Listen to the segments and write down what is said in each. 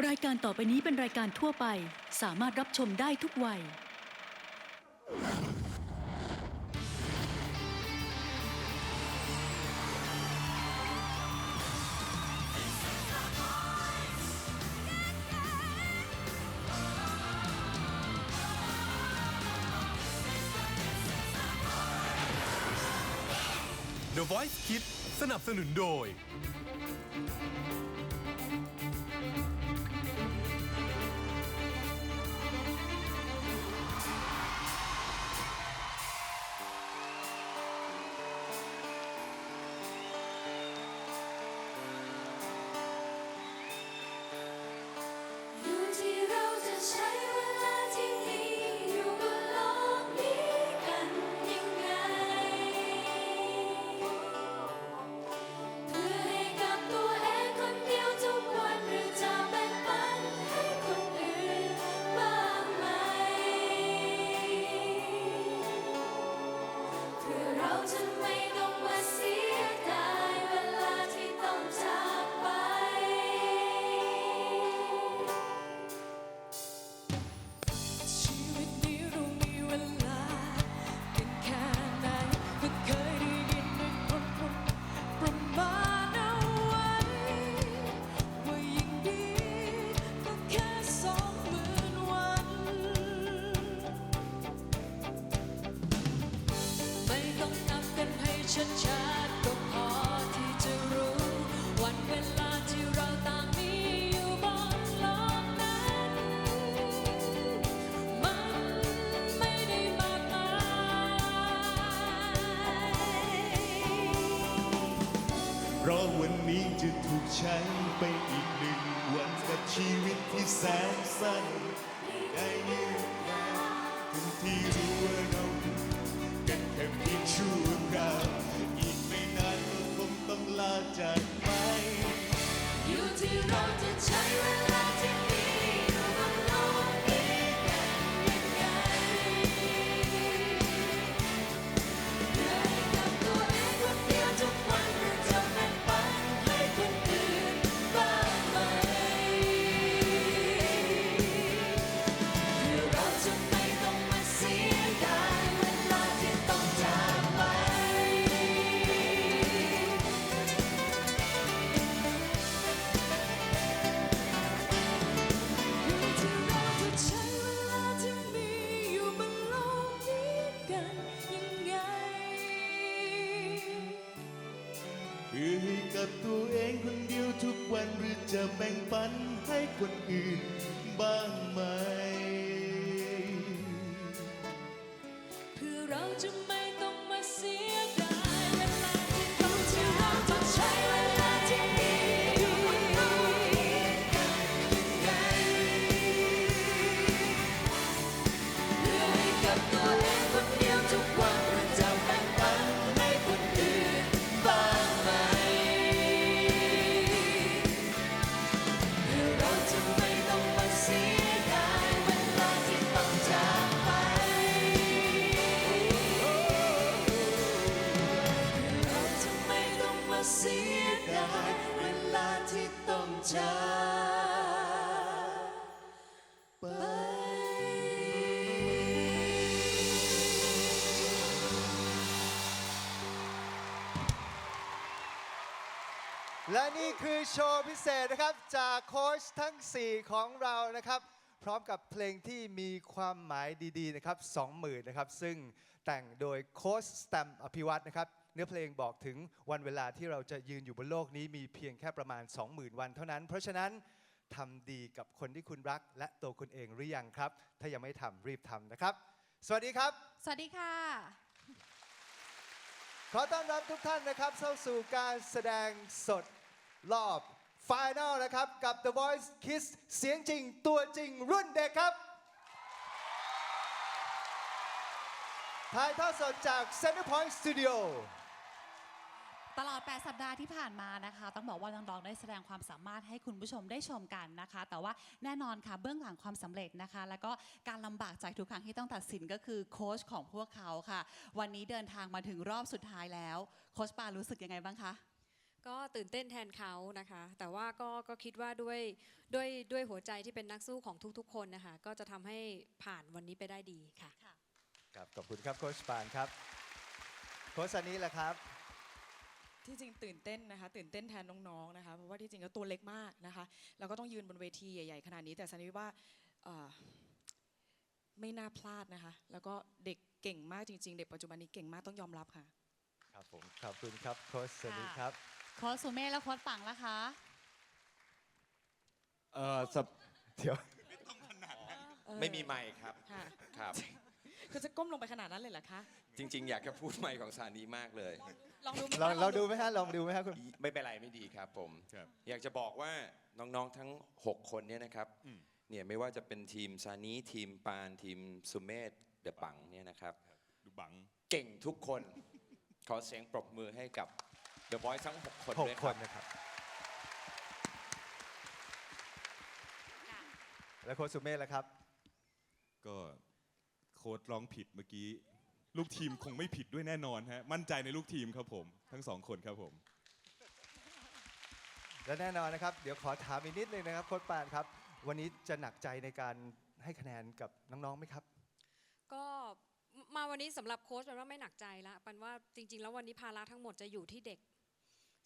รายการต่อไปนี้เป็นรายการทั่วไป สามารถรับชมได้ทุกวัย The Voice Kids สนับสนุนโดย ชัดๆก็พอที่จะรู้ วันเวลาที่เราต่างมีอยู่บนโลกนั้น มันไม่ได้มากมายเพราะวันนี้จะถูกใช้ไปอีกหนึ่งวันกับชีวิตที่แสนสั้นได้ยืนนานทั้งที่รู้ว่าเรา ชั่วคราวอีกไม่นานก็คงต้องลาจากไป อยู่ที่เราจะใช้เวลา จะแบ่งปันให้คนอื่นบ้างไหม เสียดายเวลาที่ต้องจากไปและนี่คือโชว์พิเศษนะครับ จากโค้ชทั้ง 4 ของเรานะครับ พร้อมกับเพลงที่มีความหมายดี ๆ นะครับสองหมื่นนะครับ ซึ่งแต่งโดยโค้ชสแตมอภิวัตนะครับ เนื้อเพลงบอกถึงวันเวลาที่เราจะยืนอยู่บนโลกนี้มีเพียงแค่ประมาณ 20,000 วันเท่านั้น เพราะฉะนั้นทำดีกับคนที่คุณรัก และตัวคุณเองหรือยังครับ ถ้ายังไม่ทำรีบทำนะครับ สวัสดีครับ สวัสดีค่ะ ขอต้อนรับทุกท่านนะครับเข้าสู่การแสดงสดรอบไฟแนลนะครับ กับ The Voice Kids เสียงจริงตัวจริงรุ่นเด็กครับถ่ายทอดสดจาก Center Point Studio ตลอด 8 สัปดาห์ที่ผ่านมานะคะ ต้องบอกว่าน้องๆได้แสดงความสามารถให้คุณผู้ชมได้ชมกันนะคะ แต่ว่าแน่นอนค่ะเบื้องหลังความสำเร็จนะคะ แล้วก็การลำบากใจทุกครั้งที่ต้องตัดสินก็คือโค้ชของพวกเขาค่ะ วันนี้เดินทางมาถึงรอบสุดท้ายแล้ว โค้ชปารู้สึกยังไงบ้างคะ ก็ตื่นเต้นแทนเขานะคะ แต่ว่าก็ก็คิดว่าด้วยด้วยด้วยหัวใจที่เป็นนักสู้ของทุกๆ คนนะคะก็จะทำให้ผ่านวันนี้ไปได้ดีค่ะ ครับขอบคุณครับโค้ชปานครับโค้ชซันนี่แหละครับ ที่จริงตื่นเต้นนะคะ ตื่นเต้นแทนน้องๆนะคะ เพราะว่าที่จริงแล้วตัวเล็กมากนะคะแล้วก็ต้องยืนบนเวทีใหญ่ๆขนาดนี้แต่สันนิษว่าเอ่อไม่น่าพลาดนะคะ แล้วก็เด็กเก่งมากจริง ๆ เด็กปัจจุบันนี้เก่งมากต้องยอมรับค่ะ ครับผมขอบคุณครับโค้ชซันนี่ครับโค้ชสุเมธและโค้ชปังล่ะคะเออสับเดี๋ยวไม่มีไมค์ครับค่ะครับ คือจะก้มลงไปขนาดนั้นเลยเหรอคะ จริง ๆ อยากจะพูดไมค์ของซานีมากเลย ลองดูไหมลองคะเราดูไหมฮะลองดูไหมฮะคุณ ไม่เป็นไรไม่ดีครับผม ครับ อยากจะบอกว่าน้องๆทั้ง 6 คนเนี่ยนะครับเนี่ยไม่ว่าจะเป็นทีมซานีทีมปานทีมสุเมธเดอะปังเนี่ยนะครับ ดูบัง เก่งทุกคน ขอเสียงปรบมือให้กับ The Voice ทั้ง 6 คนหกด้วยคครันบ นะครับ แล้วโค้ชสุเมธล่ะครับ ก็โค้ดร้องผิดเมื่อกี้ ลูกทีมคงไม่ผิดด้วยแน่นอนฮะมั่นใจในลูกทีมครับผม ทั้งสองคนครับผม และแน่นอนนะครับ เดี๋ยวขอถามอีกนิดนึงนะครับโค้ชปานครับ วันนี้จะหนักใจในการให้คะแนนกับน้องๆไหมครับ ก็มาวันนี้สำหรับโค้ชปันว่าไม่หนักใจละปันว่าจริง ๆ แล้ววันนี้ภาระทั้งหมดจะอยู่ที่เด็ก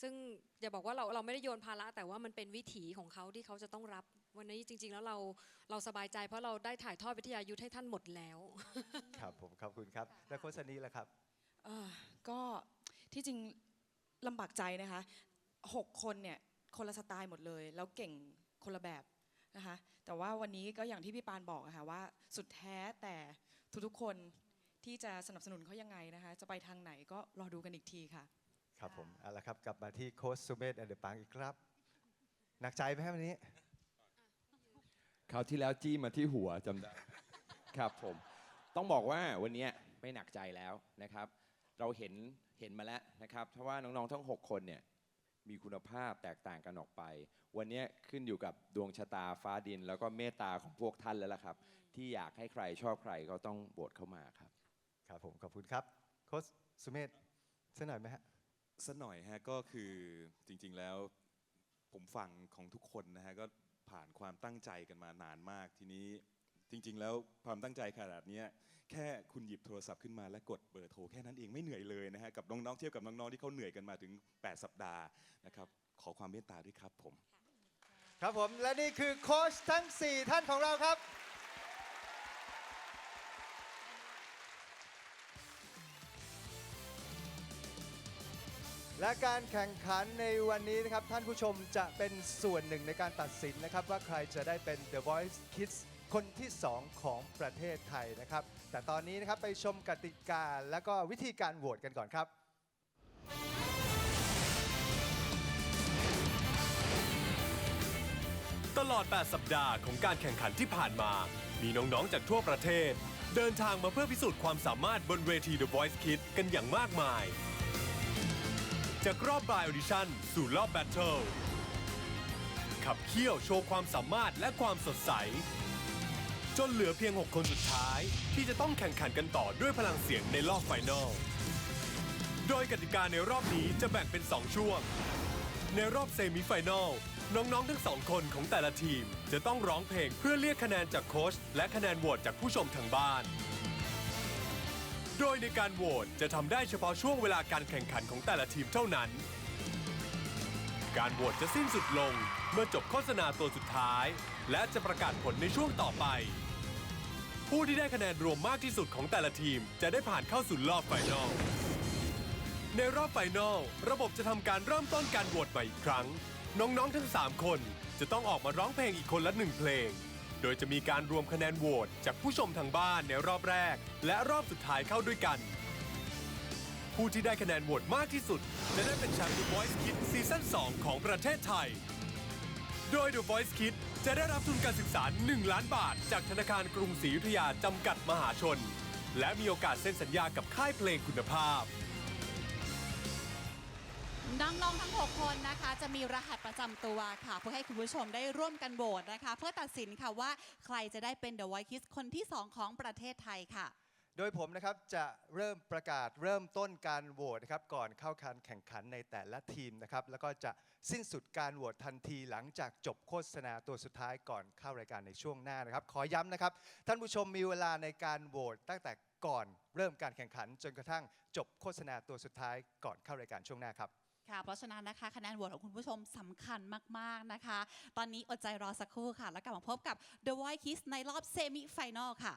ซึ่งอย่าบอกว่าเราเราไม่ได้โยนภาระแต่ว่ามันเป็นวิถีของเขาที่เขาจะต้องรับ วันนี้จริง ๆ แล้วเราเราสบายใจ เพราะเราได้ถ่ายทอดวิทยายุทธให้ท่านหมดแล้ว ครับผมขอบคุณครับ และโค้ชซันนี่ล่ะครับ เอ่อก็ที่จริงลำบากใจนะคะหกคนเนี่ยคนละสไตล์หมดเลย แล้วเก่งคนละแบบนะคะแต่ว่าวันนี้ก็อย่างที่พี่ปานบอกอะค่ะว่าสุดแท้แต่ทุกๆคนที่จะสนับสนุนเขายังไงนะคะจะไปทางไหนก็รอดูกันอีกทีค่ะ ครับผมเอาละครับกลับมาที่โค้ชสุเมธแอนเดอร์ปังอีกครับ หนักใจไหมครับวันนี้ คราวที่แล้วจี้มาที่หัวจำได้ ครับผม ต้องบอกว่าวันนี้ไม่หนักใจแล้วนะครับ เราเห็นเห็นมาแล้วนะครับเพราะว่าน้องๆทั้ง 6 คนเนี่ยมีคุณภาพแตกต่างกันออกไป วันนี้ขึ้นอยู่กับดวงชะตาฟ้าดิน แล้วก็เมตตาของพวกท่านแล้วล่ะครับ ที่อยากให้ใครชอบใครก็ต้องโหวตเข้ามาครับ ครับผมขอบคุณครับโค้ชสุเมธสักหน่อยไหมฮะสักหน่อยฮะก็คือจริงๆแล้วผมฟังของทุกคนนะฮะก็ ผ่านความตั้งใจกันมานานมากทีนี้จริง ๆ แล้วความตั้งใจขนาดนี้แค่คุณหยิบโทรศัพท์ขึ้นมาและกดเบอร์โทรแค่นั้นเองไม่เหนื่อยเลยนะฮะกับน้องๆเทียบกับน้องๆที่เขาเหนื่อยกันมาถึง 8 สัปดาห์นะครับขอความเมตตาด้วยครับผม ครับผมและนี่คือโค้ชทั้ง 4 ท่านของเราครับ และการแข่งขันในวันนี้นะครับ ท่านผู้ชมจะเป็นส่วนหนึ่งในการตัดสินนะครับ ว่าใครจะได้เป็น The Voice Kids คนที่ 2 ของประเทศไทยนะครับ แต่ตอนนี้นะครับไปชมกติกาและก็วิธีการโหวตกันก่อนครับ ตลอด 8 สัปดาห์ของการแข่งขันที่ผ่านมา มีน้องๆ จากทั่วประเทศ เดินทางมาเพื่อพิสูจน์ความสามารถบนเวที The Voice Kids กันอย่างมากมาย จากรอบบายออดิชั่นสู่รอบแบทเทิลขับเคี่ยวโชว์ความสามารถและความสดใส จนเหลือเพียง 6 คนสุดท้าย ที่จะต้องแข่งขันกันต่อด้วยพลังเสียงในรอบไฟนอล โดยกติกาในรอบนี้จะแบ่งเป็น 2 ช่วง ในรอบเซมิไฟแนอลน้อง ๆ ทั้งสองคนของแต่ละทีม จะต้องร้องเพลงเพื่อเรียกคะแนนจากโค้ชและคะแนนโหวตจากผู้ชมทางบ้าน โดยในการโหวตจะทำได้เฉพาะช่วงเวลาการแข่งขันของแต่ละทีมเท่านั้น การโหวตจะสิ้นสุดลงเมื่อจบโฆษณาตัวสุดท้าย และจะประกาศผลในช่วงต่อไป ผู้ที่ได้คะแนนรวมมากที่สุดของแต่ละทีม จะได้ผ่านเข้าสู่รอบไฟนอล ในรอบไฟนอลระบบจะทำการเริ่มต้นการโหวตใหม่อีกครั้ง น้องๆทั้ง 3 คนจะต้องออกมาร้องเพลงอีกคนละหนึ่งเพลง โดยจะมีการรวมคะแนนโหวตจากผู้ชมทางบ้านในรอบแรก และรอบสุดท้ายเข้าด้วยกัน ผู้ที่ได้คะแนนโหวตมากที่สุด จะได้เป็นแชมป์ The Voice Kids ซีซั่น2ของประเทศไทย โดย The Voice Kids จะได้รับทุนการศึกษา 1 ล้านบาท จากธนาคารกรุงศรีอยุธยาจำกัดมหาชน และมีโอกาสเซ็นสัญญากับค่ายเพลงคุณภาพ น้องๆทั้ง 6 คนนะคะ จะมีรหัสประจำตัวค่ะ เพื่อให้คุณผู้ชมได้ร่วมกันโหวตนะคะ เพื่อตัดสินค่ะว่าใครจะได้เป็น The Voice Kids คนที่ 2 ของประเทศไทยค่ะ โดยผมนะครับจะเริ่มประกาศเริ่มต้นการโหวตนะครับก่อนเข้าการแข่งขันในแต่ละทีมนะครับแล้วก็จะสิ้นสุดการโหวตทันทีหลังจากจบโฆษณาตัวสุดท้ายก่อนเข้ารายการในช่วงหน้านะครับ ขอย้ำนะครับท่านผู้ชมมีเวลาในการโหวตตั้งแต่ก่อนเริ่มการแข่งขันจนกระทั่งจบโฆษณาตัวสุดท้ายก่อนเข้ารายการช่วงหน้าครับ ค่ะ เพราะฉะนั้นนะคะคะแนนโหวตของคุณผู้ชมสำคัญมาก ๆ นะคะ ตอนนี้อดใจรอสักครู่ค่ะ แล้วกลับมาพบกับ The Voice Kiss ในรอบเซมิไฟแนลค่ะ